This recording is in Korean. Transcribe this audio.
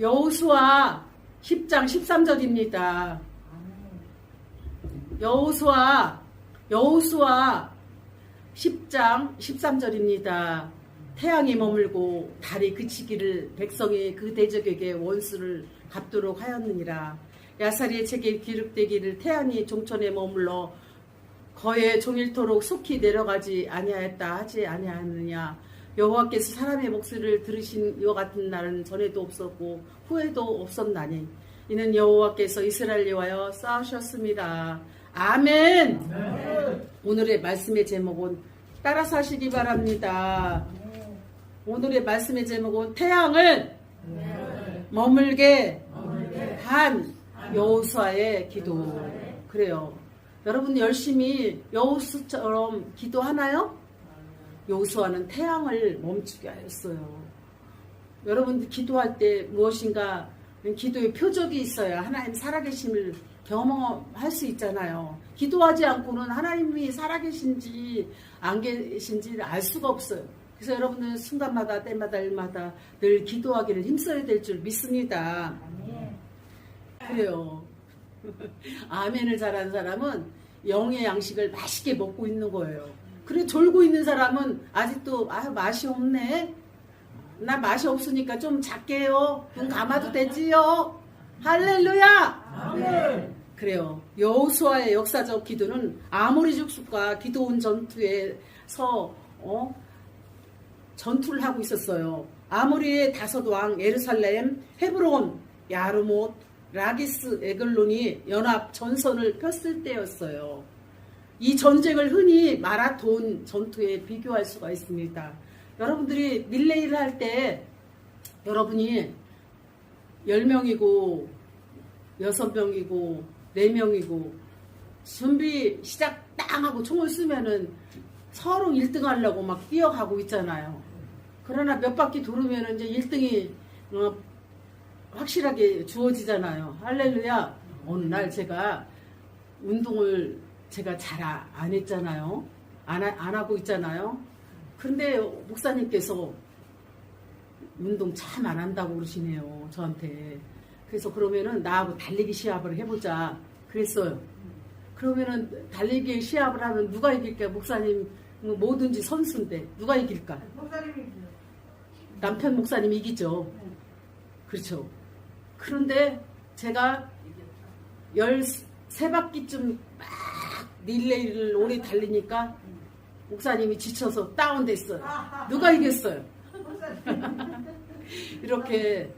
여호수아 10장 13절입니다. 여호수아 여호수아 10장 13절입니다. 태양이 머물고 달이 그치기를 백성이 그 대적에게 원수를 갚도록 하였느니라. 야사리의 책에 기록되기를 태양이 종천에 머물러 거에 종일토록 속히 내려가지 아니하였다 하지 아니하느냐. 여호와께서 사람의 목소리를 들으신 이와 같은 날은 전에도 없었고 후에도 없었나니 이는 여호와께서 이스라엘 위하여 싸우셨습니다. 아멘. 오늘의 말씀의 제목은 따라서 하시기 바랍니다. 오늘의 말씀의 제목은 태양을 머물게 한 여호수아의 기도. 그래요. 여러분 열심히 여호수처럼 기도하나요? 여호수아는 태양을 멈추게 하였어요. 여러분들 기도할 때 무엇인가 기도의 표적이 있어야 하나님 살아계심을 경험할 수 있잖아요. 기도하지 않고는 하나님이 살아계신지 안 계신지를 알 수가 없어요. 그래서 여러분은 순간마다 때마다 일마다 늘 기도하기를 힘써야 될 줄 믿습니다. 그래요. 아멘을 잘하는 사람은 영의 양식을 맛있게 먹고 있는 거예요. 그래 졸고 있는 사람은 아직도 아 맛이 없네. 나 맛이 없으니까 좀 작게요. 눈 감아도 되지요. 할렐루야. 그래요. 여호수아의 역사적 기도는 아모리 족속과 기도원 전투에서 어? 전투를 하고 있었어요. 아모리의 다섯 왕 예루살렘, 헤브론, 야르못, 라기스, 에글론이 연합 전선을 폈을 때였어요. 이 전쟁을 흔히 마라톤 전투에 비교할 수가 있습니다. 여러분들이 릴레이를 할 때 여러분이 10명이고 6명이고 4명이고 준비 시작 땅 하고 총을 쏘면은 서로 1등 하려고 막 뛰어가고 있잖아요. 그러나 몇 바퀴 돌으면 이제 1등이 어, 확실하게 주어지잖아요. 할렐루야. 어느 날 제가 운동을 제가 잘 안 했잖아요. 안, 하- 안 하고 있잖아요. 그런데 목사님께서 운동 참 안 한다고 그러시네요. 저한테. 그래서 그러면은 나하고 달리기 시합을 해보자. 그랬어요. 그러면은 달리기 시합을 하면 누가 이길까? 목사님 뭐 뭐든지 선수인데 누가 이길까? 남편 목사님 이기죠. 그렇죠. 그런데 제가 13바퀴쯤 막 릴레이를 오래 달리니까 목사님이 지쳐서 다운됐어요. 누가 이겼어요? 이렇게